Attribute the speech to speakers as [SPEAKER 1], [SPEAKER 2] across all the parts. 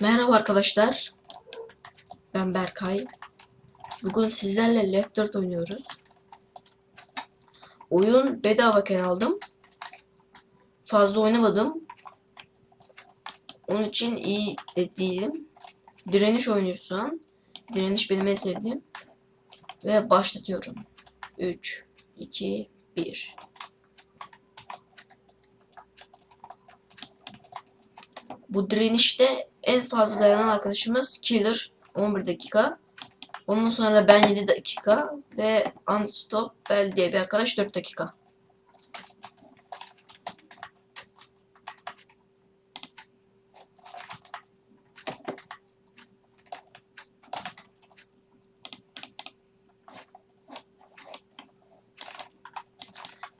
[SPEAKER 1] Merhaba arkadaşlar. Ben Berkay. Bugün sizlerle Left 4 oynuyoruz. Oyun bedavaken aldım. Fazla oynamadım. Onun için iyi de değilim. Direniş oynuyoruz şu an. Direniş benim en sevdiğim. Ve başlatıyorum. 3, 2, 1. Bu direnişte en fazla dayanan arkadaşımız Killer 11 dakika. Ondan sonra ben 7 dakika ve Unstoppable diye bir arkadaş 4 dakika.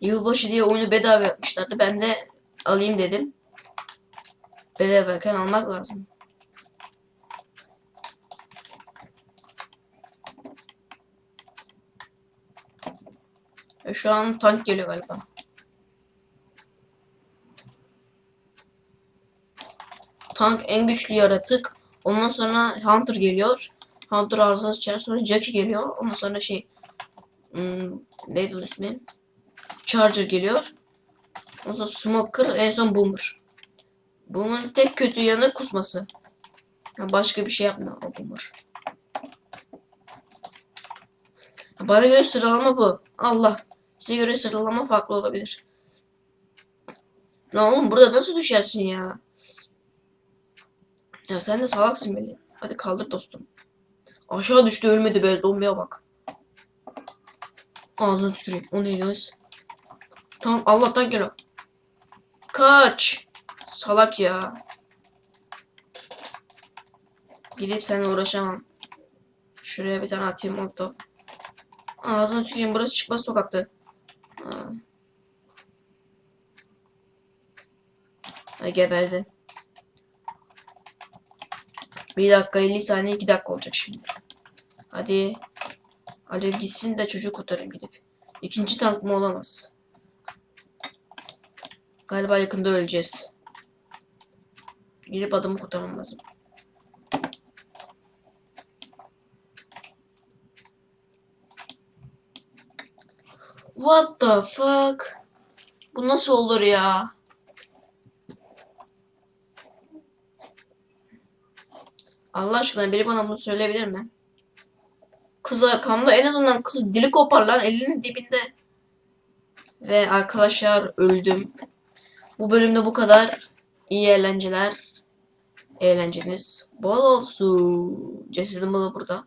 [SPEAKER 1] Yılbaşı diye oyunu bedava yapmışlardı. Ben de alayım dedim. Bedavayken almak lazım. Şu an tank geliyor galiba. Tank en güçlü yaratık. Ondan sonra Hunter geliyor. Hunter ağzına sıçar. Sonra Jackie geliyor. Ondan sonra şey... Hmm, neydi ismi? Charger geliyor. Ondan sonra Smoker. En son Boomer. Boomer'ın tek kötü yanı kusması. Ya başka bir şey yapmıyor o Boomer. Bana göre sıralama bu. Allah. Size göre sıralama farklı olabilir. Lan oğlum burada nasıl düşersin ya? Ya sen de salaksın beni. Hadi kaldır dostum. Aşağı düştü ölmedi be zombiye bak. Ağzına tüküreyim. O neydi lan? Tamam Allah'tan geliyor. Kaç. Salak ya. Gidip seninle uğraşamam. Şuraya bir tane atayım molotof. Ağzına tüküreyim burası çıkmaz sokaktı. Ha, geberdi. Bir dakika 50 saniye 2 dakika olacak şimdi. Hadi. Alev gitsin de çocuğu kurtarayım gidip. İkinci tank mı olamaz. Galiba yakında öleceğiz. Gidip adamı kurtarmam lazım. What the fuck? Bu nasıl olur ya? Allah aşkına biri bana bunu söyleyebilir mi? Kız arkamda en azından kız dili kopar lan elinin dibinde. Ve arkadaşlar öldüm. Bu bölümde bu kadar. İyi eğlenceler. Eğlenceniz bol olsun. Cesedim burada.